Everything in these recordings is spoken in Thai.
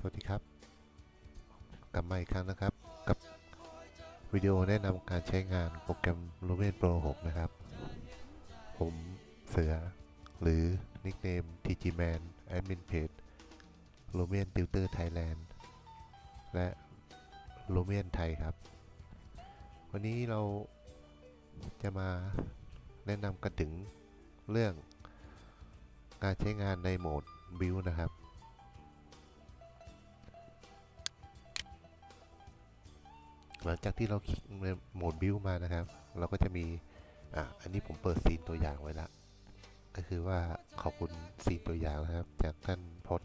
สวัสดีครับ กลับมาอีกครั้งนะครับ กับวิดีโอแนะนำการใช้งานโปรแกรม Lumen Pro 6 นะครับ ผมเสือ หรือนิกเนม TGMan Admin Page Lumen Tutor Thailand และ Lumen ไทยครับ วันนี้เราจะมาแนะนำกันถึงเรื่องการใช้งานในโหมด Build นะครับ หลังจากที่เราคลิกในโหมดบิวมานะครับ เราก็จะมีอะอันนี้ผมเปิดซีนตัวอย่างไว้ละก็คือว่าขอบคุณซีนตัวอย่างนะครับ จากท่านพด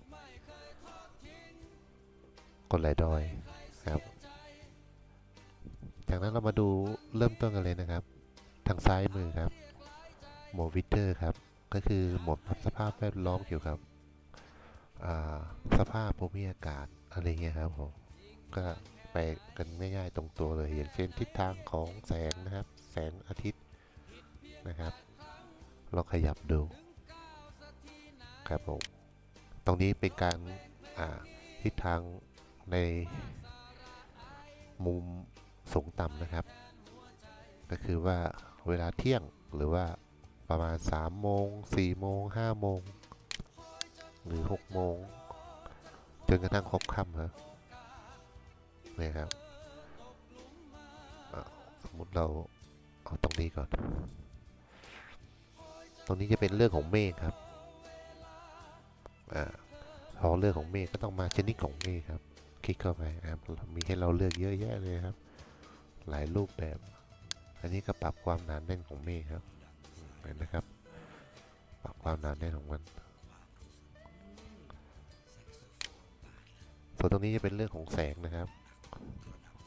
กดไหลดอยครับ จากนั้นเรามาดูเริ่มต้นกันเลยนะครับ ทางซ้ายมือครับโหมดวิเตอร์ครับ ก็คือโหมดสภาพแวดล้อมเกี่ยวกับสภาพภูมิอากาศอะไรเงี้ยครับผมก็ ไปกันง่ายๆตรงตัวเลย อย่างเช่นทิศทางของแสงนะครับ แสงอาทิตย์นะครับ เราขยับดูครับผมตรงนี้เป็นการทิศทางในมุมสูงต่ำนะครับ ก็คือว่าเวลาเที่ยงหรือว่าประมาณ3โมง4โมง5โมงหรือ6โมงจนกระทั่งครบค่ำครับ นี่ครับสมมุติเราเอาตรงนี้ก่อน ตรงนี้จะเป็นเรื่องของเมฆครับอพอเรื่องของเมฆก็ต้องมาชนิดของเมฆครับ คลิกเข้าไปนะครับมีให้เราเลือกเยอะแยะเลยครับ หลายรูปแบบ อันนี้ก็ปรับความหนาแน่นของเมฆครับ เห็นนะครับ ปรับความหนาแน่นของมัน ส่วนตรงนี้จะเป็นเรื่องของแสงนะครับ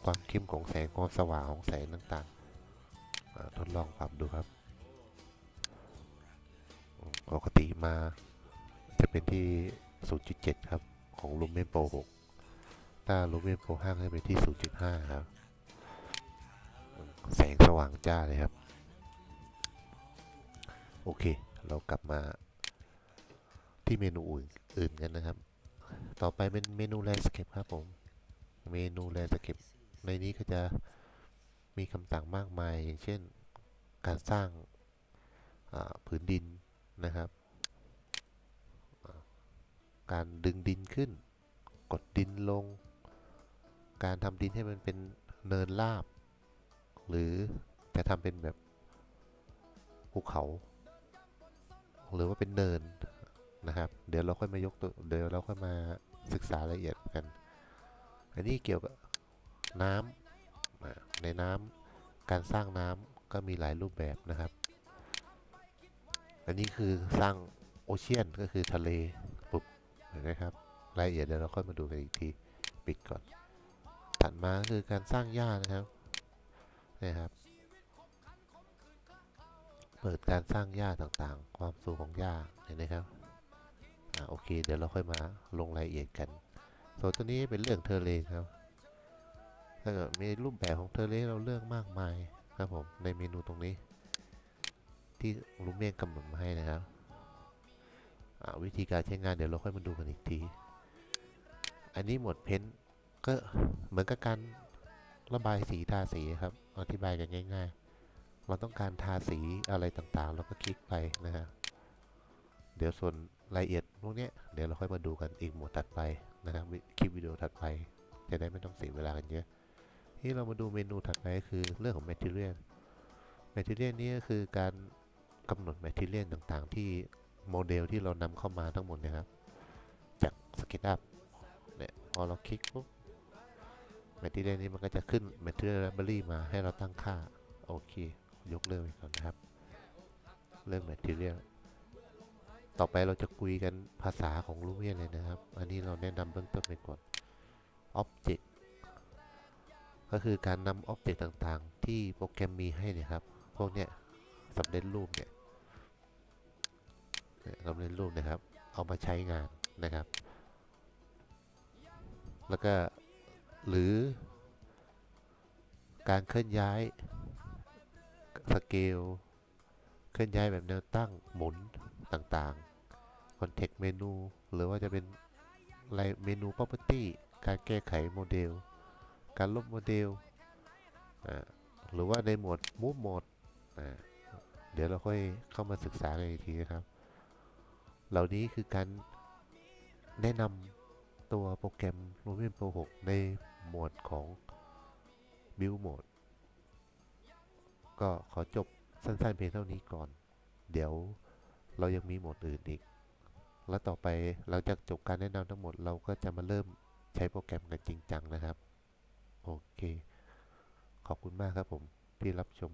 ความเข้มของแสงความสว่างของแสงต่างๆทดลองปรับดูครับปกติมาจะเป็นที่ 0.7 ครับ ของ Lumen Pro 6ถ้า Lumen Pro 5จะเป็นที่ 0.5 ครับ แสงสว่างจ้าเลยครับ โอเค เรากลับมาที่เมนูอื่นอื่นกันนะครับ ต่อไปเป็นเมนู Landscape ครับผม เมนู Landscape ในนี้ก็จะมีคำสั่งมากมาย อย่างเช่นการสร้างผืนดินนะครับ การดึงดินขึ้น กดดินลง การทำดินให้มันเป็นเนินราบ หรือจะทำเป็นแบบภูเขา หรือว่าเป็นเนินนะครับ เดี๋ยวเราค่อยมายกตัวเดี๋ยวเราค่อยมาศึกษารายละเอียด อันนี้เกี่ยวกับน้ำอ่าในน้ำการสร้างน้ำก็มีหลายรูปแบบนะครับ อันนี้คือสร้างโอเชียนก็คือทะเลปุ๊บเห็นไหมครับรายละเอียดเดี๋ยวเราค่อยมาดูกันอีกทีปิดก่อน ถัดมาคือการสร้างหญ้านะครับนี่ครับ เปิดการสร้างหญ้าต่างๆ ความสูงของหญ้าเห็นไหมครับอ่าโอเค เดี๋ยวเราค่อยมาลงรายละเอียดกัน ส่วนตัวนี้เป็นเรื่องเทเลครับถ้าเกิดมีรูปแบบของเทเลเราเลือกมากมายครับผมในเมนูตรงนี้ ที่ลุงเมียกำหนดมาให้นะครับวิธีการใช้งานเดี๋ยวเราค่อยมาดูกันอีกที อันนี้หมวดเพ้นท์ก็เหมือนกับการระบายสีทาสีครับ อธิบายกันง่ายๆ เราต้องการทาสีอะไรต่างๆ เราก็คลิกไปนะครับเดี๋ยวส่วนรายละเอียดพวกนี้เดี๋ยวเราค่อยมาดูกันอีกหมวดถัดไป นะครับคลิปวิดีโอถัดไป จะได้ไม่ต้องเสียเวลากันเยอะ ที่เรามาดูเมนูถัดไปก็คือเรื่องของ material material นี้ก็คือการกำหนด material ต่างๆ ที่โมเดลที่เรานำเข้ามาทั้งหมดนะครับ จาก SketchUp เนี่ยพอเราคลิกปุ๊บ material นี้มันก็จะขึ้น material library มาให้เราตั้งค่า โอเค ยกเลิกไปก่อนนะครับ เรื่อง material ต่อไปเราจะคุยกันภาษาของ Lumion เลยนะครับ อันนี้เราแนะนำเบื้องต้นไปก่อน Object ก็คือการนำ Object ต่างๆ ที่โปรแกรมมีให้เนะครับ พวกเนี้ยสำเร็จรูปเนี่ยเนี่ยสำเร็จรูปนะครับ เอามาใช้งานนะครับ แล้วก็หรือ การเคลื่อนย้ายสเกล เคลื่อนย้ายแบบแนวตั้งหมุนต่างๆ Context Menu หรือว่าจะเป็นรายเมนู property การแก้ไขโมเดล การลบโมเดล หรือว่าในโหมด move mode เดี๋ยวเราค่อยเข้ามาศึกษากันอีกทีนะครับ เหล่านี้คือการแนะนำตัวโปรแกรม Lumion Pro 6 ในโหมดของ Build Mode ก็ขอจบสั้นๆเพียงเท่านี้ก่อน เดี๋ยวเรายังมีโหมดอื่นอีก แล้วต่อไปหลังจากจบการแนะนำทั้งหมดเราก็จะมาเริ่มใช้โปรแกรมกันจริงจังนะครับ โอเค ขอบคุณมากครับผมที่รับชม